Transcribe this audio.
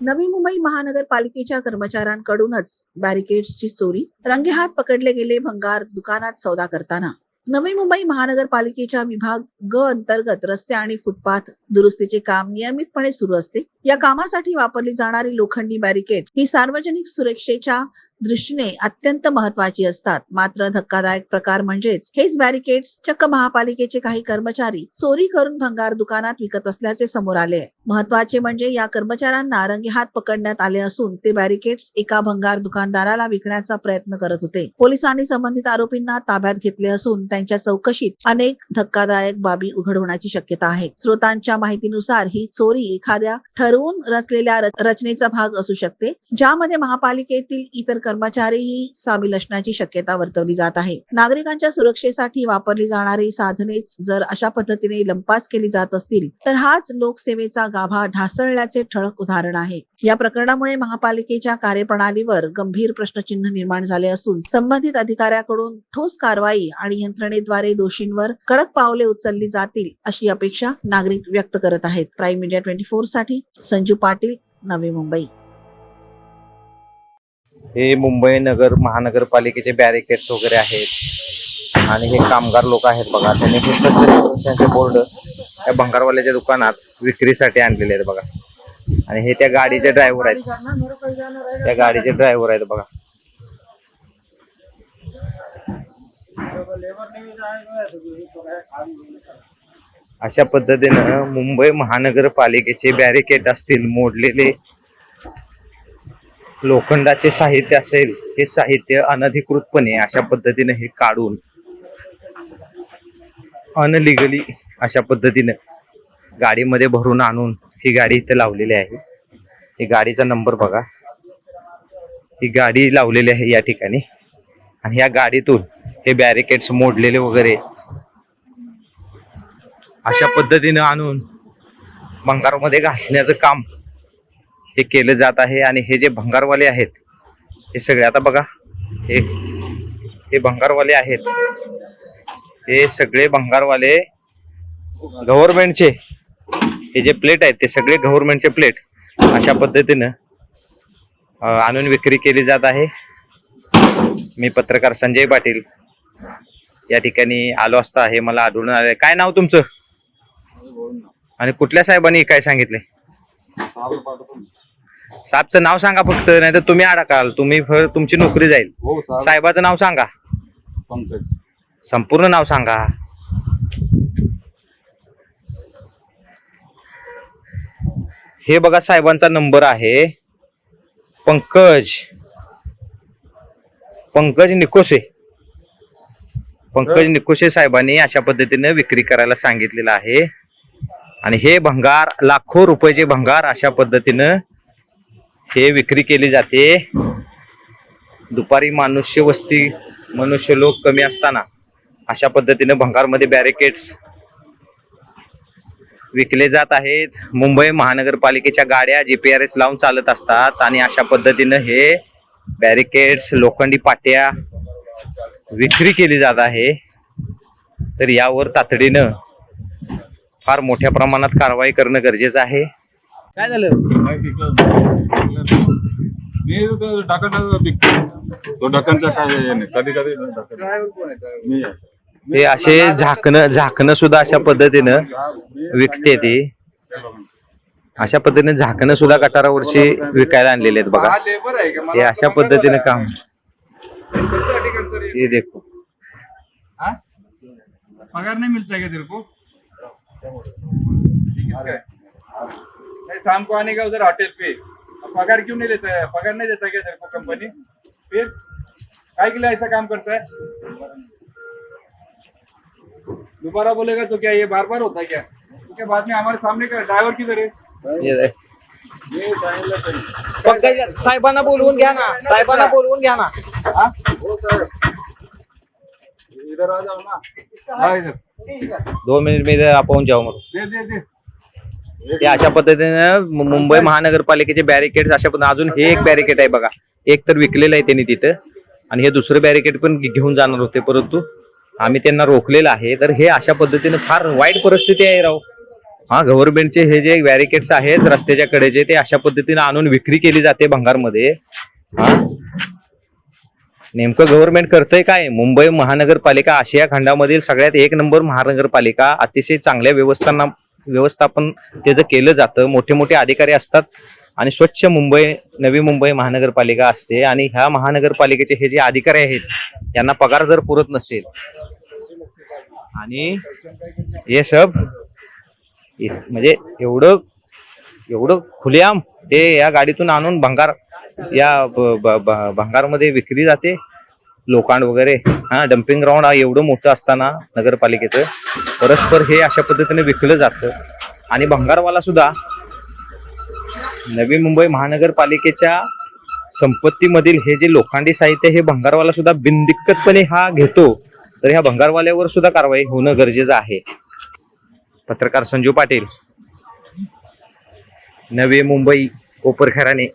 नवी मुंबई महानगरपालिकेच्या कर्मचाऱ्यांकडूनच बॅरिकेड्सची चोरी रंगेहात पकडले गेले भंगार दुकानात सौदा करताना. नवी मुंबई महानगरपालिकेच्या विभाग ग अंतर्गत रस्ते आणि फुटपाथ दुरुस्तीचे काम नियमितपणे सुरू असते. या कामासाठी वापरली जाणारी लोखंडी बॅरिकेड ही सार्वजनिक सुरक्षेच्या दृष्टीने अत्यंत महत्वाची असतात. मात्र धक्कादायक प्रकार म्हणजेच हेच बॅरिकेड्स चक्क महापालिकेचे काही कर्मचारी चोरी करून भंगार दुकानात विकत असल्याचे समोर आले. महत्त्वाचे म्हणजे या कर्मचाऱ्यांना रंगेहात पकडण्यात आले असून ते बॅरिकेड्स एका भंगार दुकानदाराला विकण्याचा प्रयत्न करत होते. पोलिसांनी संबंधित आरोपींना ताब्यात घेतले असून त्यांच्या चौकशीत अनेक धक्कादायक बाबी उघड होण्याची शक्यता आहे. स्रोतांच्या माहितीनुसार ही चोरी एखाद्या ठरवून रचलेल्या र- रचनेचा भाग असू शकते ज्यामध्ये महापालिकेतील इतर कर्मचारीही सामील असण्याची शक्यता वर्तवली जात आहे. नागरिकांच्या सुरक्षेसाठी वापरली जाणारी साधनेच जर अशा पद्धतीने लंपास केली जात असतील तर हाच लोकसेवेचा गाभा ढासळल्याचे ठळक उदाहरण आहे. या प्रकरणामुळे महापालिकेच्या कार्यप्रणालीवर गंभीर प्रश्नचिन्ह निर्माण झाले असून संबंधित अधिकाऱ्याकडून ठोस कारवाई आणि यंत्रणेद्वारे दोषींवर कडक पावले उचलली जातील अशी अपेक्षा नागरिक व्यक्त करत आहेत. प्राईम मीडिया ट्वेंटी फोरसाठी संजू पाटील नवी मुंबई. हे मुंबई नगर महानगरपालिकेचे बॅरिकेड्स वगैरे आहेत. आणि हे कामगार लोक आहेत बघा. त्यांनी हे त्यांचे बोर्ड त्या भंगारवाल्याच्या दुकानात विक्रीसाठी आणलेले आहेत बघा. आणि हे त्या गाडीचे ड्रायव्हर आहेत. त्या गाडीचे ड्रायव्हर आहेत बघा. अशा पद्धतीनं मुंबई महानगरपालिकेचे बॅरिकेड असतील मोडलेले लोखंडाचे साहित्य असेल हे साहित्य अनधिकृतपणे अशा पद्धतीने हे काढून अनलिगली अशा पद्धतीनं गाडीमध्ये भरून आणून ही गाडी इथे लावलेली आहे. ही गाडीचा नंबर बघा. ही गाडी लावलेली आहे या ठिकाणी. आणि या गाडीतून हे बॅरिकेड्स मोडलेले वगैरे अशा पद्धतीनं आणून बंगारमध्ये घासण्याचं काम हे केलं जात आहे आणि हे जे भंगारवाले आहेत हे सगळे आता बघा हे हे भंगारवाले आहेत. हे सगळे भंगारवाले गव्हर्नमेंटचे हे जे प्लेट आहेत ते सगळे गव्हर्नमेंटचे प्लेट अशा पद्धतीनं आणून विक्री केली जात आहे. मी पत्रकार संजय पाटील या ठिकाणी आलो असता हे मला आढळून आले. काय नाव तुमचं? आणि कुठल्या साहेबांनी काय सांगितले? साहेबचं नाव सांगा फक्त नाही तर तुम्ही अडकाल तुम्ही तुमची नोकरी जाईल. हो साहेब. साहेबाचं नाव सांगा. पंकज. संपूर्ण नाव सांगा. हे बघा साहेबांचा नंबर आहे. पंकज. पंकज निकोसे पंकज निकोसे साहेबांनी अशा पद्धतीने विक्री करायला सांगितलेलं आहे. आणि हे भंगार लाखो रुपयाचे भंगार अशा पद्धतीनं हे विक्री केली जाते. दुपारी मनुष्य वस्ती मनुष्य लोक कमी असताना अशा पद्धतीने भंगारमध्ये बॅरिकेड्स विकले जात आहेत. मुंबई महानगरपालिकेच्या गाड्या जीपीआरएस लावून चालत असतात आणि अशा पद्धतीनं हे बॅरिकेड्स लोखंडी पाट्या विक्री केली जात आहे. तर यावर तातडीनं फार मोठ्या प्रमाणात कारवाई करणं गरजेचं आहे. काय झालं? मी तो काय हे कधी कधी मी. हे असे झाकणं झाकणं सुद्धा अशा पद्धतीनं विकते ती. अशा पद्धतीने झाकणं सुद्धा गटारावरची विकायला आणलेले आहेत बघा. हा लेबर आहे का? अशा पद्धतीने काम. हे देखो? पगार नहीं तेरे को? है? नहीं शाम को आने का उधर होटल पे. पगार क्यों नहीं लेता है पगार नहीं देता क्या तेरे को कंपनी फिर काय के लिए ऐसा काम करता है दोबारा बोलेगा तो क्या ये बार बार होता है क्या? उसके बाद में हमारे सामने का ड्राइवर किधर है हे- ये साहेबांना बोलवून घ्या ना. साहेबांना बोलवून घ्या ना. हाँ? हो सर इधर आ जाओ ना। हाँ इधर। दोन मिनिट मी इथं आपण जाऊ मग दे दे दे। हे अशा पद्धतीनं मु- मुंबई महानगरपालिकेचे बॅरिकेड अशा पद्धतीने अजून हे एक बॅरिकेड आहे बघा. एक तर विकलेलं आहे त्यांनी तिथं. आणि हे दुसरं बॅरिकेड पण घे- घेऊन जाणार होते परंतु आम्ही त्यांना रोखलेलं आहे. तर हे अशा पद्धतीने फार वाईट परिस्थिती आहे राव. हा गव्हर्नमेंटचे हे जे बॅरिकेड्स आहेत रस्त्याच्या कडेचे ते अशा पद्धतीने आणून विक्री केली जाते भंगारमध्ये. हा? नेमकं गव्हर्नमेंट करतंय काय? मुंबई महानगरपालिका आशिया खंडामधील सगळ्यात एक नंबर महानगरपालिका अतिशय चांगल्या व्यवस्थांना व्यवस्थापन त्याचं केलं जातं. मोठे मोठे अधिकारी असतात आणि स्वच्छ मुंबई नवी मुंबई महानगरपालिका असते आणि ह्या महानगरपालिकेचे हे जे अधिकारी आहेत यांना पगार जर पुरत नसेल आणि हे सब म्हणजे एवढं एवढं खुलेआम ते या गाडीतून आणून भंगार या भांगारमध्ये भंगारमध्ये विक्री जाते. लोकांड वगैरे. हा डम्पिंग ग्राउंड हा एवढं मोठं असताना नगरपालिकेचं. परस्पर हे अशा पद्धतीने विकलं जातं. आणि भंगारवाला सुद्धा नवी मुंबई महानगरपालिकेच्या संपत्तीमधील हे जे लोखंडी साहित्य हे भंगारवाला सुद्धा बिनदिक्कतपणे हा घेतो. तर ह्या भंगारवाल्यावर सुद्धा कारवाई होणं गरजेचं आहे. पत्रकार संजू पाटील. नवी मुंबई कोपरखैराणे.